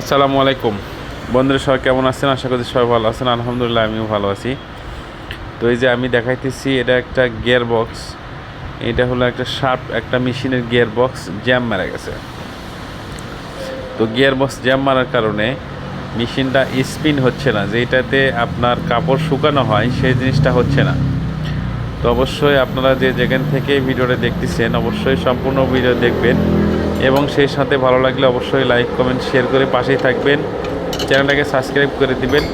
আসসালামু আলাইকুম। বন্ধুরা, সবাই কেমন আছেন? আশা করি সবাই ভালো আছেন। আলহামদুলিল্লাহ, আমিও ভালো আছি। তো এই যে আমি দেখাইতেছি, এটা একটা গিয়ার বক্স এটা হলো একটা শার্প, একটা মেশিনের গিয়ার বক্স জ্যাম মারা গেছে। তো গিয়ার বক্স জ্যাম মারার কারণে মেশিনটা স্পিন হচ্ছে না যেটাতে আপনার কাপড় শুকানো হয়, সেই জিনিসটা হচ্ছে না। তো অবশ্যই আপনারা যে যেখান থেকে ভিডিওটা দেখতেছেন, অবশ্যই সম্পূর্ণ ভিডিও দেখবেন। এবং সেই সাথে ভালো লাগলে অবশ্যই লাইক কমেন্ট শেয়ার করে পাশেই থাকবেন। চ্যানেলটাকে সাবস্ক্রাইব করে দিবেন।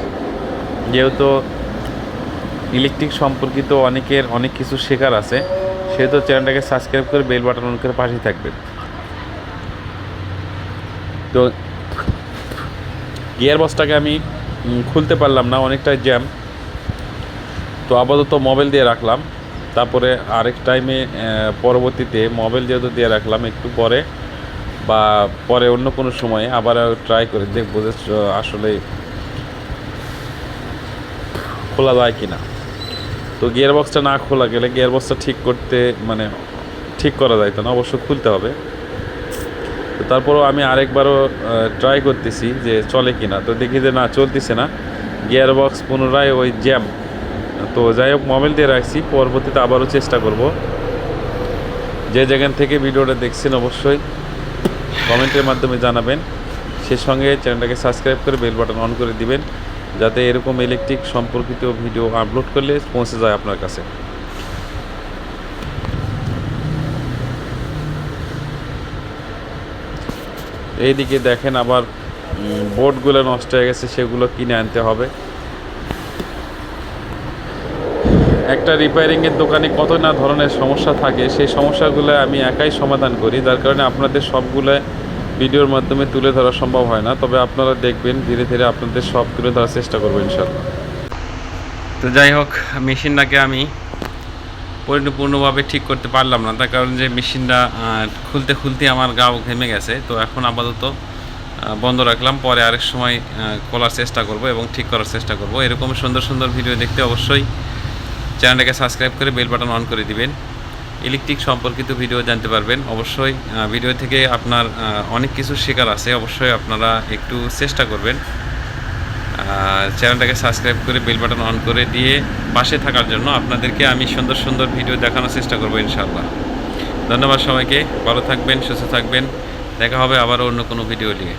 যেহেতু ইলেকট্রিক সম্পর্কিত অনেকের অনেক কিছু শেখার আছে, সেহেতু চ্যানেলটাকে সাবস্ক্রাইব করে বেল বাটন অন করে পাশেই থাকবেন। তো গিয়ার বক্সটাকে আমি খুলতে পারলাম না, অনেকটাই জ্যাম তো আপাতত মোবাইল দিয়ে রাখলাম। তারপরে আরেক টাইমে পরবর্তীতে মোবাইল যেহেতু দিয়ে রাখলাম, একটু পরে বা পরে অন্য কোনো সময়ে আবার ট্রাই করে দেখব যে আসলে খোলা যায় কি না তো গিয়ার বক্সটা না খোলা গেলে গিয়ার বক্সটা ঠিক করতে মানে ঠিক করা যায় না, অবশ্য খুলতে হবে। তো তারপরও আমি আরেকবারও ট্রাই করতেছি যে চলে কি না তো দেখি যে না, চলতেছে না। গিয়ার বক্স পুনরায় ওই জ্যাম তো যাই হোক মোবাইল দিয়ে রাখছি, পরবর্তীতে আবারও চেষ্টা করব। যে যেখান থেকে ভিডিওটা দেখছেন অবশ্যই কমেন্টের মাধ্যমে জানাবেন। সে সঙ্গে চ্যানেলটাকে সাবস্ক্রাইব করে বেল বাটন অন করে দিবেন, যাতে এরকম ইলেকট্রিক সম্পর্কিত ভিডিও আপলোড করলে পৌঁছে যায় আপনার কাছে। এইদিকে দেখেন আবার বোর্ডগুলো নষ্ট হয়ে গেছে, সেগুলো কিনে আনতে হবে। একটা রিপেয়ারিংয়ের দোকানে কত না ধরনের সমস্যা থাকে, সেই সমস্যাগুলো আমি একাই সমাধান করি। যার কারণে আপনাদের সবগুলো ভিডিওর মাধ্যমে তুলে ধরা সম্ভব হয় না। তবে আপনারা দেখবেন, ধীরে ধীরে আপনাদের সব তুলে ধরার চেষ্টা করব ইনশাল্লাহ তো যাই হোক, মেশিনটাকে আমি পরিপূর্ণভাবে ঠিক করতে পারলাম না। তার কারণ যে মেশিনটা খুলতে খুলতে আমার গাও ঘেমে গেছে। তো এখন আপাতত বন্ধ রাখলাম। পরে আরেক সময় খোলার চেষ্টা করব এবং ঠিক করার চেষ্টা করব। এরকম সুন্দর সুন্দর ভিডিও দেখতে অবশ্যই চ্যানেলটাকে সাবস্ক্রাইব করে বেল বাটন অন করে দিবেন। ইলেকট্রিক সম্পর্কিত ভিডিও জানতে পারবেন। অবশ্যই ভিডিও থেকে আপনার অনেক কিছু শেখার আছে। অবশ্যই আপনারা একটু চেষ্টা করবেন। চ্যানেলটাকে সাবস্ক্রাইব করে বেল বাটন অন করে দিয়ে পাশে থাকার জন্য আপনাদেরকে আমি সুন্দর সুন্দর ভিডিও দেখানোর চেষ্টা করব ইনশাল্লাহ ধন্যবাদ সবাইকে। ভালো থাকবেন, সুস্থ থাকবেন। দেখা হবে আবারও অন্য কোনো ভিডিও নিয়ে।